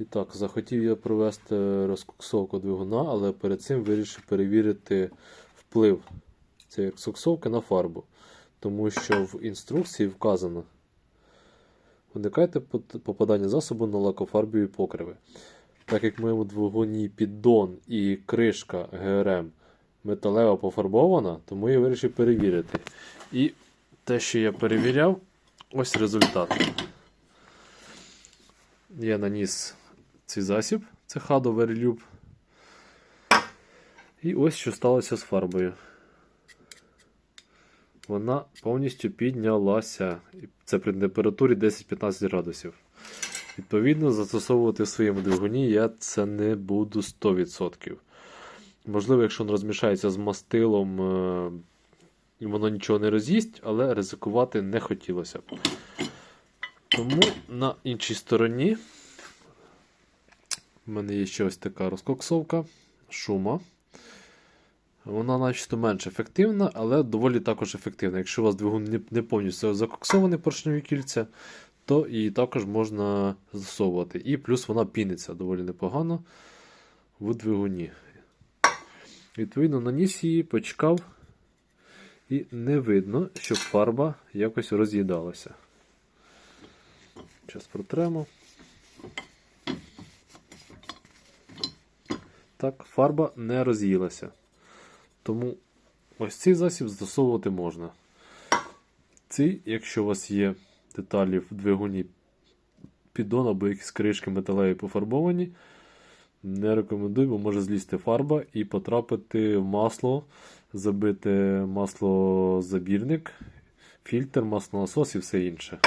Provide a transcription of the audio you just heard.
І так, захотів я провести розкоксовку двигуна, але перед цим вирішив перевірити вплив цієї розкоксовки на фарбу. Тому що в інструкції вказано: уникайте попадання засобу на лакофарбові покриви. Так як в моєму двигуні піддон і кришка ГРМ металево пофарбована, тому я вирішив перевірити. І те, що я перевіряв, ось результат. Я наніс цей засіб, це Хадо Verlube. І ось що сталося з фарбою. Вона повністю піднялася. Це при температурі 10-15 градусів. Відповідно, застосовувати в своєму двигуні я це не буду 100%. Можливо, якщо він розмішається з мастилом, е, і воно нічого не роз'їсть, але ризикувати не хотілося б. Тому на іншій стороні в мене є ще ось така розкоксовка шума. Вона начебто менш ефективна, але доволі також ефективна. Якщо у вас двигун не, не повністю закоксований поршневі кільця, то її також можна застосовувати. І плюс вона піниться доволі непогано в двигуні. Відповідно, наніс її, почекав, і не видно, щоб фарба якось роз'їдалася. Зараз протремо. Так, фарба не роз'їлася. Тому ось цей засіб застосовувати можна. Цей, якщо у вас є деталі в двигуні піддон або якісь кришки металеві пофарбовані, не рекомендую, бо може злізти фарба і потрапити в масло, забити маслозабірник, фільтр, маслонасос і все інше.